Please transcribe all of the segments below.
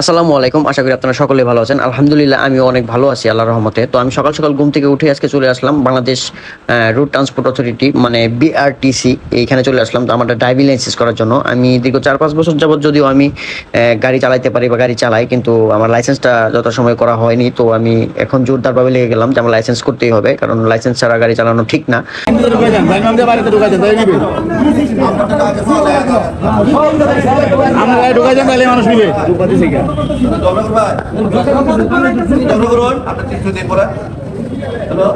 আসসালামু আলাইকুম, আশা করি আপনারা সকলে ভালো আছেন। আলহামদুলিল্লাহ আমি অনেক ভালো আছি, আল্লাহর রহমতে। তো আমি সকাল সকাল ঘুম থেকে উঠে আজকে চলে আসলাম বাংলাদেশ রুট ট্রান্সপোর্ট অথরিটি মানে বিআরটিসি এইখানে চলে আসলাম তো আমার ড্রাইভিং লাইসেন্স করার জন্য। আমি দীর্ঘ চার পাঁচ বছর যাবত যদিও আমি গাড়ি চালাইতে পারি বা গাড়ি চালাই, কিন্তু আমার লাইসেন্সটা যত সময় করা হয়নি, তো আমি এখন জোরদারভাবে লেগে গেলাম যে আমার লাইসেন্স করতেই হবে, কারণ লাইসেন্স ছাড়া গাড়ি চালানো ঠিক না। আমরা ঢুকাইছেন তাহলে মানুষ নিবে। জনগণ আপনার চিত্র দিয়ে পড়া হ্যালো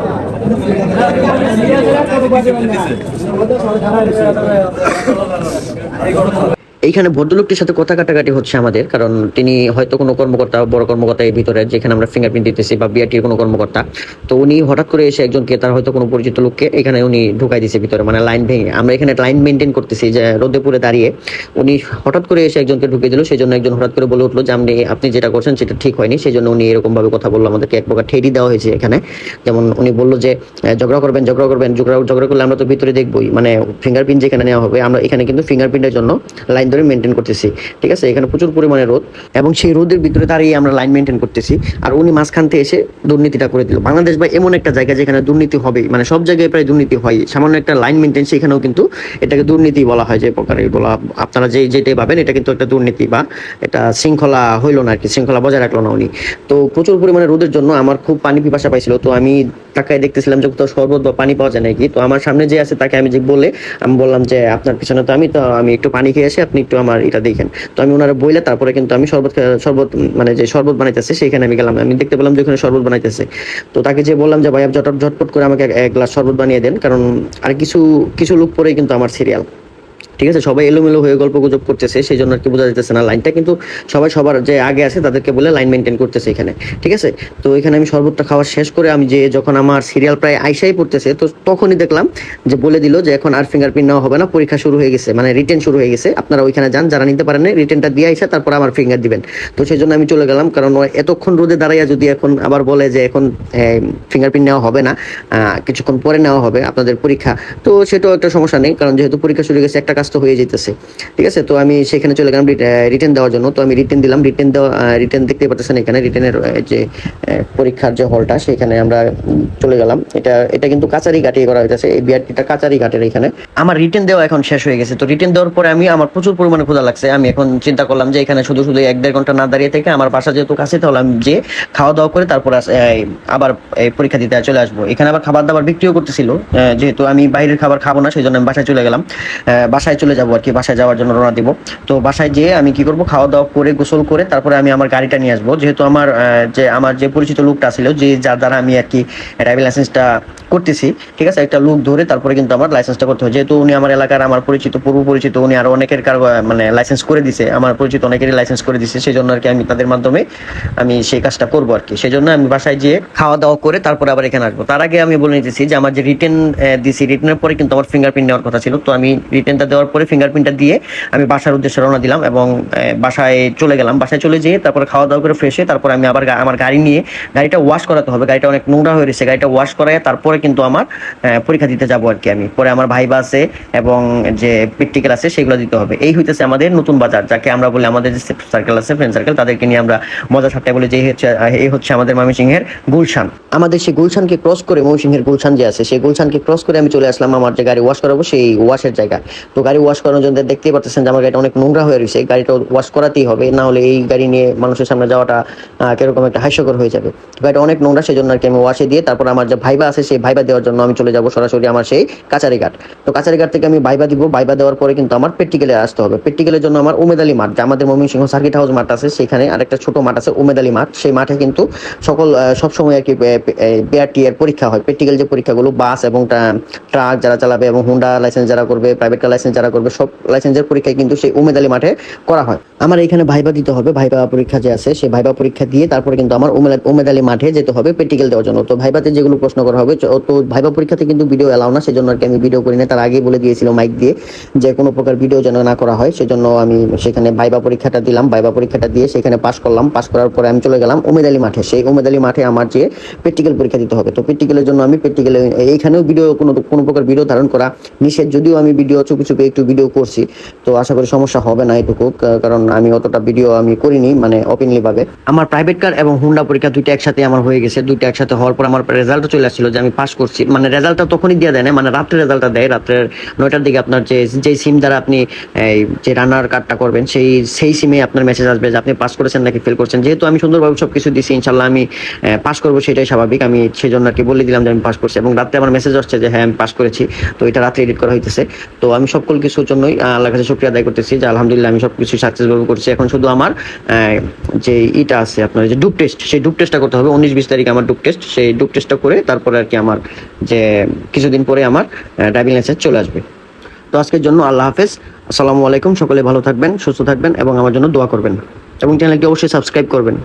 এইখানে ভদ্রলোকটির সাথে কথা কাটাকাটি হচ্ছে আমাদের, কারণ তিনি হয়তো কোনো কর্মকর্তা, বড় কর্মকর্তা এই ভিতরে, যেখানে আমরা ফিঙ্গারপ্রিন্ট দিতেছি বা বিআরটির কোনো কর্মকর্তা। তো উনি হঠাৎ করে এসে একজনকে, তার হয়তো কোনো পরিচিত লোককে এখানে উনি ঢুকাই দিছে ভিতরে মানে লাইন ভেঙে। আমরা এখানে লাইন মেনটেন করতেছি যে রোদে পুরে দাঁড়িয়ে উনি হঠাৎ করে এসে একজনকে ঢুকে দিল সেই জন্য একজন হঠাৎ করে বলে উঠল যে, আপনি আপনি যেটা করছেন সেটা ঠিক হয়নি। সেই জন্য উনি এরকম ভাবে কথা বলল আমাদেরকে, এক প্রকার ঠেডি দেওয়া হয়েছে এখানে। যেমন উনি বলল যে ঝগড়া করবেন ঝগড়া করবেন, ঝগড়া ঝগড়া করলে আমরা তো ভিতরে দেখবোই। মানে ফিঙ্গারপ্রিন্ট যেখানে নেওয়া হবে, আমরা এখানে কিন্তু ফিঙ্গারপ্রিন্টের জন্য লাইন ধরে মেনটেন করতেছি। ঠিক আছে? এখানে প্রচুর পরিমাণে রোদ এবং সেই রোদের ভিতরে দাঁড়িয়ে আমরা লাইন মেনটেন করতেছি। আর উনি মাঝখান থেকে এসে দুর্নীতিটা করে দিল। বাংলাদেশ বা এমন একটা জায়গা যেখানে দুর্নীতি হবেই মানে সব জায়গায় প্রায় দুর্নীতি হয়। সামান্য একটা লাইন মেনটেন সেখানেও কিন্তু এটাকে দুর্নীতি বলা হয় যে প্রকারে বলা আপনারা যে যেটাই পাবেন এটা কিন্তু একটা দুর্নীতি বা এটা শৃঙ্খলা হইল না আর কি শৃঙ্খলা বজায় রাখল না উনি। তো প্রচুর পরিমাণে রোদের জন্য আমার খুব পানি পিপাসা পাইছিল। তো আমি তাকায় দেখতেছিলাম যে কোথাও শরবত বা পানি পাওয়া যায় নাকি। তো আমার সামনে যে আছে তাকে আমি যে বলে, আমি বললাম যে, আপনার পিছনে তো আমি তো আমি একটু পানি খেয়ে আসি, আপনি একটু আমার এটা দেখেন। তো আমি ওনারা বইলে তারপরে কিন্তু আমি শরবত শরবত মানে যে শরবত বানাইতেছে, সেখানে আমি গেলাম। আমি দেখতে পেলাম যে ওখানে শরবত বানাইতেছে। তো তাকে যে বললাম যে, ভাই ঝটপট ঝটপট করে আমাকে এক- এক গ্লাস শরবত বানিয়ে দেন। কারণ আর কিছু কিছু লোক পরেই কিন্তু আমার সিরিয়াল ঠিক আছে? সবাই এলোমেলো হয়ে গল্প গুজব করতেছে সেই জন্য আর কি বোঝা যাচ্ছে না লাইনটা, কিন্তু সবাই সবার যে আগে আছে তাদেরকে বলে লাইন মেনটেন করতেছে এখানে, ঠিক আছে? তো এখানে আমি শরবতটা খাওয়া শেষ করে আমি যে যখন আমার সিরিয়াল প্রায় আইসাই পড়তেছে, তো তখনই দেখলাম যে বলে দিল যে এখন আর ফিঙ্গারপ্রিন্ট নেওয়া হবে না, পরীক্ষা শুরু হয়ে গেছে মানে রিটেন শুরু হয়ে গেছে। আপনারা ওইখানে যান, যারা নিতে পারেন রিটেনটা দিয়ে আইসা তারপর আমার ফিঙ্গার দিবেন। তো সেই জন্য আমি চলে গেলাম, কারণ এতক্ষণ রোদে দাঁড়াইয়া যদি এখন আবার বলে যে এখন ফিঙ্গারপ্রিন্ট নেওয়া হবে না কিছুক্ষণ পরে নেওয়া হবে আপনাদের পরীক্ষা, তো সেটাও একটা সমস্যা নেই, কারণ যেহেতু পরীক্ষা শুরু গেছে, একটা কাজ তো হয়ে যেতেছে ঠিক আছে? তো আমি সেখানে চলে গেলাম রিটার্ন দেওয়ার জন্য। তো আমি রিটার্ন দিলাম। রিটার্ন দেওয়া রিটার্ন দেখতে পাচ্ছেন এখানে রিটার্নের যে পরীক্ষার যে হলটা সেখানে আমরা চলে গেলাম। এটা এটা কিন্তু কাচারি ঘাটিয়ে করা হয়েছে এই বিআরটিটা কাচারি ঘাটের এখানে। আমার রিটার্ন দেওয়া এখন শেষ হয়ে গেছে। তো রিটার্ন দেওয়ার পরে আমি, আমার প্রচুর পরিমাণে ক্ষুধা লাগছে। আমি এখন চিন্তা করলাম যে, এখানে শুধু শুধু এক দেড় ঘণ্টা না দাঁড়িয়ে থেকে আমার বাসা যেহেতু কাছে, তাহলে আমি যে খাওয়া দাওয়া করে তারপর আবার এই পরীক্ষা দিতে চলে আসব। এখানে আবার খাবার দাবার বিক্রিও করতেছিল। যেহেতু আমি বাইরের খাবার খাব না সেই জন্য আমি বাসায় চলে গেলাম। বাসায় চলে যাব আর কি, বাসায় যাওয়ার জন্য রওনা দিব। তো বাসায় যেয়ে আমি কি করব? খাওয়া দাওয়া করে গোসল করে তারপরে আমি আমার গাড়িটা নিয়ে আসব। যেহেতু আমার যে আমার যে পরিচিত লোকটা ছিল, যে যার দ্বারা আমি আর কি ড্রাইভিং লাইসেন্সটা করতেছি, ঠিক আছে? একটা লোক ধরে তারপরে কিন্তু আমার লাইসেন্সটা করতে হয়। যেহেতু উনি আমার এলাকার আমার পরিচিত, পূর্ব পরিচিত, উনি আরও অনেকের কার মানে লাইসেন্স করে দিছে। আমার পরিচিত অনেকেরই লাইসেন্স করে দিছে। সেই জন্য আর কি আমি তাদের মাধ্যমে আমি সেই কাজটা করব আর কি। সেই জন্য আমি বাসায় যেয়ে খাওয়া দাওয়া করে তারপরে আবার এখানে আসব। তার আগে আমি বলে নিতেছি যে আমার যে রিটেন দিছি রিটেনের পরে কিন্তু আমার ফিঙ্গারপ্রিন্ট নেওয়ার কথা ছিল। তো আমি রিটেনটা দেওয়ার পরে ফিঙ্গারপ্রিন্টটা দিয়ে আমি বাসার উদ্দেশ্যে রওনা দিলাম এবং বাসায় চলে গেলাম। বাসায় চলে যেয়ে তারপরে খাওয়া দাওয়া করে ফ্রেশ তারপর আমি আবার আমার গাড়ি নিয়ে, গাড়িটা ওয়াশ করাতে হবে। গাড়িটা অনেক নোংরা হয়ে রয়েছে। গাড়িটা ওয়াশ করায় তারপরে কিন্তু আমার পরীক্ষা দিতে যাব আর কি আমি। পরে আমার ভাইবা আছে এবং যে প্র্যাকটিক্যাল আছে সেগুলো দিতে হবে। এই হইতেছে আমাদের নতুন বাজার, যাকে আমরা বলি আমাদের যে সার্কেল আছে ফ্রেন্ড সার্কেল তাদেরকে নিয়ে আমরা মজা ঠাট্টা বলে যে হচ্ছে এই হচ্ছে আমাদের ময়মনসিংহের গুলশান। আমাদের সেই গুলশানকে ক্রস করে ময়মনসিংহের গুলশান যে আছে, সেই গুলশানকে ক্রস করে আমি চলে আসলাম। আমার যে গাড়ি ওয়াশ করাবো সেই ওয়াশের জায়গা তো গাড়ি ওয়াশ করানোর জন্য দেখতেই পাচ্ছেন যে আমার গাড়িটা অনেক নোংরা হয়ে রয়েছে গাড়িটা ওয়াশ করাতেই হবে, না হলে এই গাড়ি নিয়ে মানুষের সামনে যাওয়াটা কীরকম একটা হাস্যকর হয়ে যাবে। গাড়িটা অনেক নোংরা সেই জন্য আর কি আমি ওয়াশে দিয়ে তারপর আমার যে ভাইবা আছে সেই ভাইবা দেওয়ার জন্য আমি চলে যাব সরাসরি আমার সেই কাচারিঘাট তো কাচারিঘাট থেকে আমি ভাইবা দিব, ভাইবা দেওয়ার পরে কিন্তু আমার প্র্যাকটিক্যালে আসতে হবে। প্র্যাকটিক্যালের জন্য আমার উমেদালি মাঠ, যে আমাদের ময়মনসিংহ সার্কিট হাউস মাঠ আছে, সেখানে আরেকটা ছোট মাঠ আছে উমেদালি মাঠ। সেই মাঠে কিন্তু সকল সবসময় আর কি বিআরটি এর পরীক্ষা হয়। প্র্যাকটিক্যাল যে পরীক্ষাগুলো বাস এবং ট্রাক যারা চালাবে এবং হুন্ডা লাইসেন্স যারা করবে প্রাইভেট কার লাইসেন্স যারা করবে সব লাইসেন্সের পরীক্ষায় কিন্তু সেই উমেদালি মাঠে করা হয়। আমার এখানে ভাইবা দিতে হবে ভাইবা পরীক্ষা যে আছে সেই ভাইবা পরীক্ষা দিয়ে তারপরে কিন্তু আমার উমেদ- উমেদালি মাঠে যেতে হবে প্র্যাকটিক্যাল দেওয়ার জন্য। তো ভাইবাতে যেগুলো প্রশ্ন করা হবে তো ভাইবা পরীক্ষাতে কিন্তু ভিডিও এলাও না, সেজন্য আর কি আমি ভিডিও করি না। তার আগে বলে দিয়েছিল মাইক দিয়ে যে কোনো প্রকার ভিডিও যেন না করা হয়, সেজন্য আমি সেখানে ভাইবা পরীক্ষাটা দিলাম ভাইবা পরীক্ষাটা দিয়ে সেখানে পাস করলাম। পাস করার পরে আমি চলে গেলাম উমেদালি মাঠে। সেই উমেদালি মাঠে আমার যে প্র্যাকটিক্যাল পরীক্ষা দিতে হবে। তো প্র্যাকটিক্যালের জন্য আমি প্র্যাকটিক্যালে এইখানেও ভিডিও কোনো কোনো প্রকার ভিডিও ধারণ করা নিষেধ। যদিও আমি ভিডিও চুপি চুপি একটু ভিডিও করছি। তো আশা করি সমস্যা হবে না এটুকু কারণ আমি অতটা ভিডিও আমি করিনি মানে ওপেনলি ভাবে আমার প্রাইভেট কার এবং হুন্ডা পরীক্ষা দুইটা একসাথে আমার হয়ে গেছে দুইটা একসাথে হওয়ার পর আমার রেজাল্টও চলে আসছিল যে আমি পাস করছি। মানে রেজাল্টটা তখনই দিয়ে দেয় না মানে রাত্রে রেজাল্টটা দেয় রাত্রের নয়টার দিকে আপনার যে যে সিম দ্বারা আপনি এই, যে রান্নার কার্ডটা করবেন সেই সেই সিমে আপনার মেসেজ আসবে যে আপনি পাস করেছেন নাকি ফেল করছেন। যেহেতু আমি সুন্দরভাবে সব কিছু দিছি ইনশাল্লাহ আমি পাস করব সেটাই স্বাভাবিক। আমি সেই জন্য আর কি বলে দিলাম যে আমি পাস করছি। এবং রাত্রে আমার মেসেজ আসছে যে হ্যাঁ আমি পাস করেছি। তো এটা রাত্রে এডিট করা হইতেছে। তো আমি সকল কিছুর জন্যই আল্লাহর কাছে শুক্রিয়া আদায় করতেছি যে আলহামদুলিল্লাহ আমি সব কিছু সাকসেসফুল করছি। এখন শুধু আমার যে ইটা আছে আপনার, যে ডুপ টেস্ট সেই ডুপ টেস্টটা করতে হবে। উনিশ বিশ তারিখ আমার ডুপ টেস্ট সেই ডুপ টেস্টটা করে তারপরে আর কি আমার যে কিছুদিন পরে আমার ড্রাইভিং লাইসেন্স চলে আসবে। তো আজকের জন্য আল্লাহ হাফেজ। আসসালামু আলাইকুম, সকলে ভালো থাকবেন, সুস্থ থাকবেন এবং আমার জন্য দোয়া করবেন। এবং চ্যানেলটি অবশ্যই সাবস্ক্রাইব করবেন।